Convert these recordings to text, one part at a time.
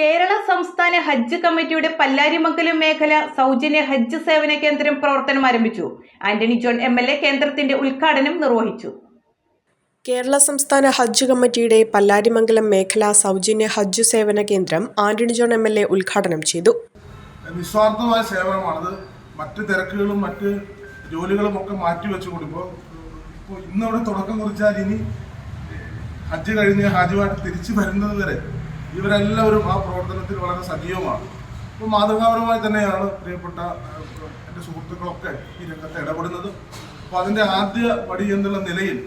കേരള സംസ്ഥാന ഹജ്ജ് കമ്മിറ്റിയുടെ പല്ലാരിമംഗലം മേഖല സൗജന്യ ഹജ്ജ് സേവന കേന്ദ്രം പ്രവർത്തനം ആരംഭിച്ചു. Antony John M L A കേന്ദ്രത്തിന്റെ ഉദ്ഘാടനം നിർവഹിച്ചു. കേരള സംസ്ഥാന ഹജ്ജ് കമ്മിറ്റിയുടെ പല്ലാരിമംഗലം മേഖല സൗജന്യ ഹജ്ജ് സേവന കേന്ദ്രം Antony John M L A ഉദ്ഘാടനം ചെയ്തു. നിസ്വാർത്ഥമായ സേവനമാണത്. മറ്റ് തിരക്കുകളും മറ്റ് ജോലികളും ഒക്കെ മാറ്റി വെച്ചു ഇപ്പോൾ ഇപ്പോൾ ഇന്നവിടെ തുടക്കം കുറിച്ചാൽ ഇനി ഹജ്ജ് കഴിഞ്ഞ് ഹാജിമായിട്ട് തിരിച്ചു വരുന്നത് വരെ ഇവരെല്ലാവരും ആ പ്രവർത്തനത്തിൽ വളരെ സജീവമാണ്. അപ്പോൾ മാതൃകാപരമായി തന്നെയാണ് പ്രിയപ്പെട്ട എന്റെ സുഹൃത്തുക്കളൊക്കെ ഈ രംഗത്ത് ഇടപെടുന്നത്. അപ്പോൾ അതിന്റെ ആദ്യ പടി എന്നുള്ള നിലയിൽ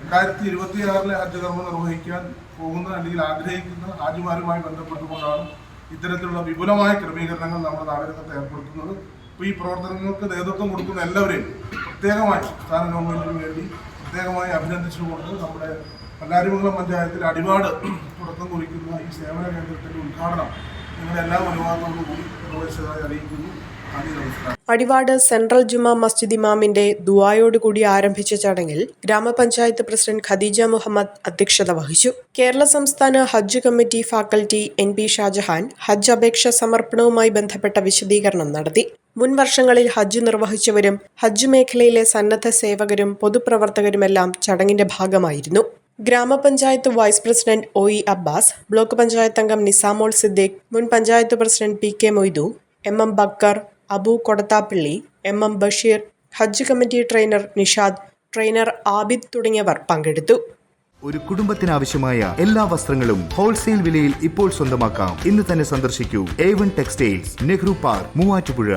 രണ്ടായിരത്തി ഇരുപത്തിയാറിലെ ഹജ്ജ് കർമ്മം നിർവഹിക്കാൻ പോകുന്ന അല്ലെങ്കിൽ ആഗ്രഹിക്കുന്ന ഹാജിമാരുമായി ബന്ധപ്പെട്ടുകൊണ്ടാണ് ഇത്തരത്തിലുള്ള വിപുലമായ ക്രമീകരണങ്ങൾ നമ്മുടെ നാടകത്തെ ഏർപ്പെടുത്തുന്നത്. അപ്പോൾ ഈ പ്രവർത്തനങ്ങൾക്ക് നേതൃത്വം കൊടുക്കുന്ന എല്ലാവരെയും പ്രത്യേകമായി സംസ്ഥാന ഗവൺമെന്റിന് വേണ്ടി പ്രത്യേകമായി അഭിനന്ദിച്ചുകൊണ്ട് നമ്മുടെ പല്ലാരിമംഗലം പഞ്ചായത്തിൽ അടിപാട് തുടക്കം കുറിക്കുന്ന. ഈ സേവന കേന്ദ്രത്തിന്റെ ഉദ്ഘാടനം നിങ്ങളെല്ലാ എല്ലാ അനുവാദത്തോടു കൂടി നിർവഹിച്ചതായി അറിയിക്കുന്നു. അടിവാട് സെൻട്രൽ ജുമാ മസ്ജിദ് ഇമാമിന്റെ ദുവായോടുകൂടി ആരംഭിച്ച ചടങ്ങിൽ ഗ്രാമപഞ്ചായത്ത് പ്രസിഡന്റ് ഖദീജ മുഹമ്മദ് അധ്യക്ഷത വഹിച്ചു. കേരള സംസ്ഥാന ഹജ്ജ് committee faculty N P Shajahan ഹജ്ജ് അപേക്ഷ സമർപ്പണവുമായി ബന്ധപ്പെട്ട വിശദീകരണം നടത്തി. മുൻ വർഷങ്ങളിൽ ഹജ്ജ് നിർവഹിച്ചവരും ഹജ്ജ് മേഖലയിലെ സന്നദ്ധ സേവകരും പൊതുപ്രവർത്തകരുമെല്ലാം ചടങ്ങിന്റെ ഭാഗമായിരുന്നു. ഗ്രാമപഞ്ചായത്ത് vice president O E Abbas block panchayat അംഗം നിസാമോൾ സിദ്ദീഖ് മുൻ panchayat president P K Moidu M M Bakker Abu Kodathappally M M Basheer ഹജ്ജ് committee trainer Nishad trainer Abid തുടങ്ങിയവർ പങ്കെടുത്തു. ഒരു കുടുംബത്തിനാവശ്യമായ എല്ലാ വസ്ത്രങ്ങളും ഹോൾസെയിൽ വിലയിൽ ഇപ്പോൾ സ്വന്തമാക്കാം. ഇന്ന് തന്നെ സന്ദർശിക്കൂ. A one textiles Nehru park Muvattupuzha.